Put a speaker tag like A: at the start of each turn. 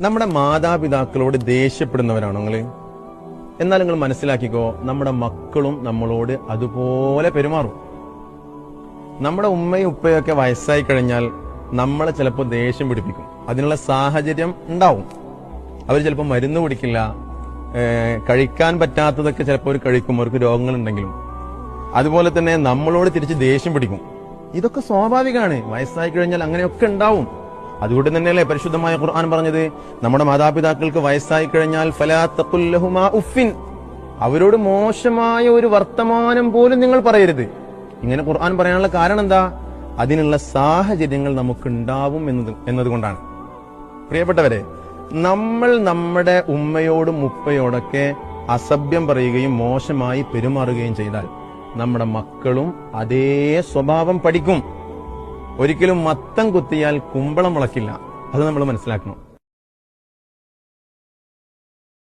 A: നമ്മുടെ മാതാപിതാക്കളോട് ദേഷ്യപ്പെടുന്നവരാണോ നിങ്ങൾ എന്നാൽ നിങ്ങൾ മനസ്സിലാക്കിക്കോ നമ്മുടെ മക്കളും നമ്മളോട് അതുപോലെ പെരുമാറും. നമ്മുടെ ഉമ്മയും ഉപ്പയൊക്കെ വയസ്സായി കഴിഞ്ഞാൽ നമ്മളെ ചിലപ്പോൾ ദേഷ്യം പിടിപ്പിക്കും. അതിനുള്ള സാഹചര്യം ഉണ്ടാവും. അവർ ചിലപ്പോൾ മരുന്ന് കുടിക്കില്ല കഴിക്കാൻ പറ്റാത്തതൊക്കെ ചിലപ്പോൾ അവർ കഴിക്കും അവർക്ക് രോഗങ്ങളുണ്ടെങ്കിലും. അതുപോലെ തന്നെ നമ്മളോട് തിരിച്ച് ദേഷ്യം പിടിക്കും. ഇതൊക്കെ സ്വാഭാവികമാണ്. വയസ്സായി കഴിഞ്ഞാൽ അങ്ങനെയൊക്കെ ഉണ്ടാവും. അതുകൊണ്ട് തന്നെയല്ലേ പരിശുദ്ധമായ ഖുർആൻ പറഞ്ഞത്? നമ്മുടെ മാതാപിതാക്കൾക്ക് വയസ്സായി കഴിഞ്ഞാൽ ഫലാ തഖുല്ലഹുമാ ഉഫിൻ അവരോട് മോശമായ ഒരു വർത്തമാനം പോലും നിങ്ങൾ പറയരുത്. ഇങ്ങനെ ഖുർആൻ പറയാനുള്ള കാരണം എന്താ? അതിനുള്ള സാഹചര്യങ്ങൾ നമുക്കുണ്ടാവും എന്നത് എന്നതുകൊണ്ടാണ്. പ്രിയപ്പെട്ടവരെ നമ്മൾ നമ്മുടെ ഉമ്മയോടും ഉപ്പയോടൊക്കെ അസഭ്യം പറയുകയും മോശമായി പെരുമാറുകയും ചെയ്താൽ നമ്മുടെ മക്കളും അതേ സ്വഭാവം പഠിക്കും. ഒരിക്കലും മത്തം കുത്തിയാൽ കുമ്പളം മുളക്കില്ല. അത് നമ്മൾ മനസ്സിലാക്കണം.